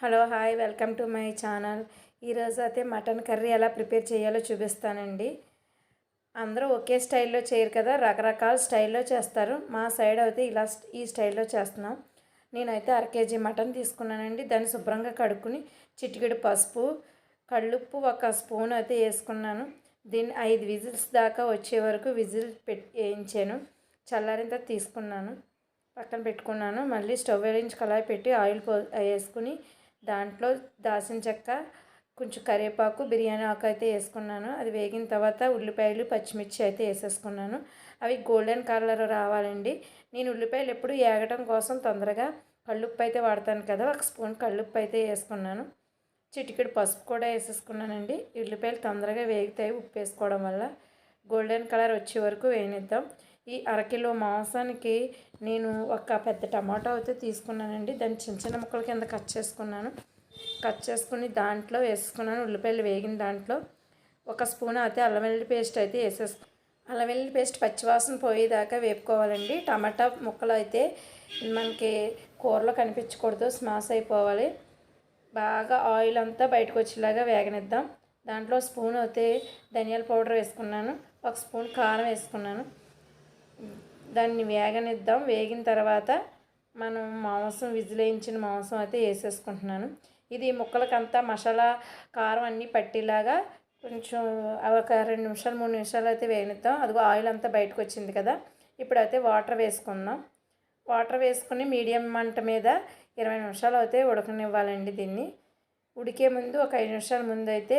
Hello hi welcome to my channel. ఈరోజు అయితే mutton curry ఎలా ప్రిపేర్ చేయాలో చూపిస్తానండి. అందరూ ఒకే స్టైల్లో చేయరు కదా రకరకాల స్టైల్లో చేస్తారు. మా సైడ్ అయితే ఇలా ఈ స్టైల్లో చేస్తున్నాం. నేనైతే అర కేజీ మటన్ తీసుకున్నానండి. దాన్ని శుభ్రంగా కడుక్కుని చిటికెడు పసుపు కళ్ళుప్పు ఒక స్పూన్ అయితే వేసుకున్నాను. దీన్ని ఐదు విజిల్స్ దాకా వచ్చే వరకు విజిల్ పెట్టి వేయించాను. చల్లారింత తీసుకున్నాను. పక్కన పెట్టుకున్నాను. మళ్ళీ స్టవ్ వెలిగించి కళాయి పెట్టి ఆయిల్ పో వేసుకుని దాంట్లో దాల్చిన చెక్క కొంచెం కరివేపాకు బిర్యానీ ఆకు అయితే వేసుకున్నాను. అది వేగిన తర్వాత ఉల్లిపాయలు పచ్చిమిర్చి అయితే వేసేసుకున్నాను. అవి గోల్డెన్ కలర్ రావాలండి. నేను ఉల్లిపాయలు ఎప్పుడు ఏగటం కోసం తొందరగా కళ్ళుప్పు అయితే వాడతాను కదా ఒక స్పూన్ కళ్ళుప్పు అయితే వేసుకున్నాను. చిటికెడు పసుపు కూడా వేసేసుకున్నానండి. ఉల్లిపాయలు తొందరగా వేగుతాయి ఉప్పు వేసుకోవడం వల్ల. గోల్డెన్ కలర్ వచ్చే వరకు వేయనిద్దాం. ఈ అరకిలో మాంసానికి నేను ఒక పెద్ద టమాటో అయితే తీసుకున్నానండి. దాన్ని చిన్న చిన్న ముక్కల కింద కట్ చేసుకున్నాను. కట్ చేసుకుని దాంట్లో వేసుకున్నాను. ఉల్లిపాయలు వేగిన దాంట్లో ఒక స్పూన్ అయితే అల్లం వెల్లుల్లి పేస్ట్ అయితే వేసేసుకు అల్లం వెల్లుల్లి పేస్ట్ పచ్చివాసన పోయేదాకా వేపుకోవాలండి. టమాటా ముక్కలు అయితే మనకి కూరలో కనిపించకూడదు. స్మాష్ అయిపోవాలి. బాగా ఆయిల్ అంతా బయటకు వచ్చేలాగా వేగనిద్దాం. దాంట్లో స్పూన్ అయితే ధనియాల పౌడర్ వేసుకున్నాను. ఒక స్పూన్ కారం వేసుకున్నాను. దాన్ని వేగనిద్దాం. వేగిన తర్వాత మనం మాంసం విజిలేయించిన మాంసం అయితే వేసేసుకుంటున్నాను. ఇది ముక్కలకంతా మసాలా కారం అన్నీ పట్టేలాగా కొంచెం ఒక రెండు నిమిషాలు మూడు నిమిషాలు అయితే వేగనిద్దాం. అదిగో ఆయిల్ అంతా బయటకు వచ్చింది కదా. ఇప్పుడైతే వాటర్ వేసుకుందాం. వాటర్ వేసుకుని మీడియం మంట మీద ఇరవై నిమిషాలు అయితే ఉడకనివ్వాలండి దీన్ని. ఉడికే ముందు ఒక ఐదు నిమిషాల ముందు అయితే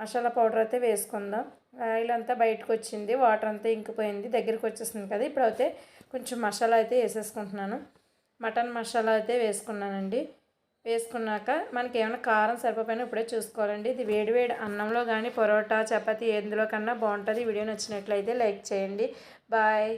మసాలా పౌడర్ అయితే వేసుకుందాం. ఆయిల్ అంతా బయటకు వచ్చింది. వాటర్ అంతా ఇంకిపోయింది. దగ్గరికి వచ్చేస్తుంది కదా. ఇప్పుడు అయితే కొంచెం మసాలా అయితే వేసేసుకుంటున్నాను. మటన్ మసాలా అయితే వేసుకున్నానండి. వేసుకున్నాక మనకి ఏమైనా కారం సరిపోయినా ఇప్పుడే చూసుకోవాలండి. ఇది వేడివేడి అన్నంలో కానీ పొరోటా చపాతీ ఎందులో కన్నా బాగుంటుంది. వీడియో నచ్చినట్లయితే లైక్ చేయండి. బాయ్.